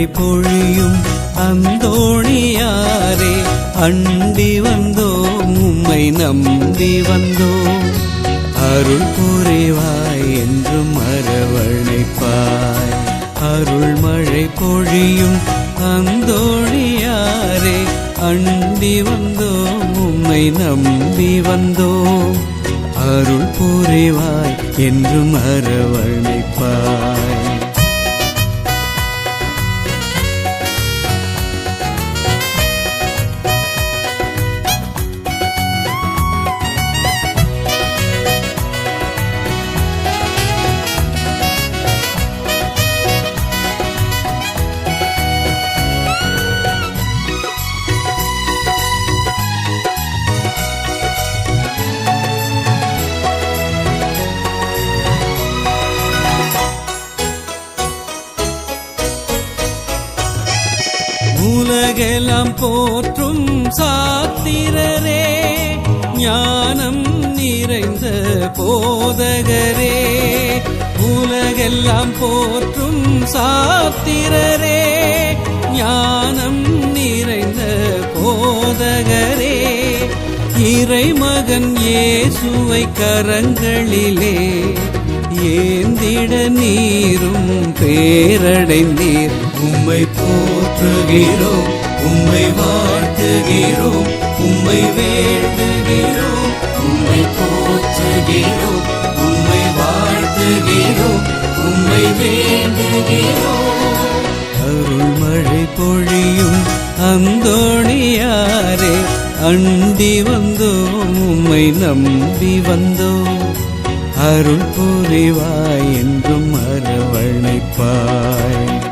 மழை பொழியும் அந்தோணியாரே அண்டி வந்தோம் உம்மை நம்பி வந்தோம். அருள் புரிவாய் என்றும் அரவணைப்பாய். அருள் மழை பொழியும் அந்தோழியாரே அண்டி வந்தோம் உம்மை நம்பி வந்தோம். அருள் புரிவாய் என்றும் அரவணைப்பாய். உலகெல்லாம் போற்றும் சாத்திரரே ஞானம் நிறைந்த போதகரே. உலகெல்லாம் போற்றும் சாத்திரரே ஞானம் நிறைந்த போதகரே. இறைமகன் இயேசுவை கரங்களிலே ஏந்திட நீரும் பேரடைந்தீர். உம்மை போற்றுகிறோம் உம்மை வாழ்த்துகிறோம் உம்மை வேண்டுகிறோம் உம்மை போற்றுகிறோம் உம்மை வாழ்த்துகிறோம் உம்மை வேண்டுகிறோம். அருள் மழை பொழியும் அந்தோணியாரே அண்டி வந்தோம் உம்மை நம்பி வந்தோம். அருள் புரிவாய் என்றும் அரவணைப்பாய்.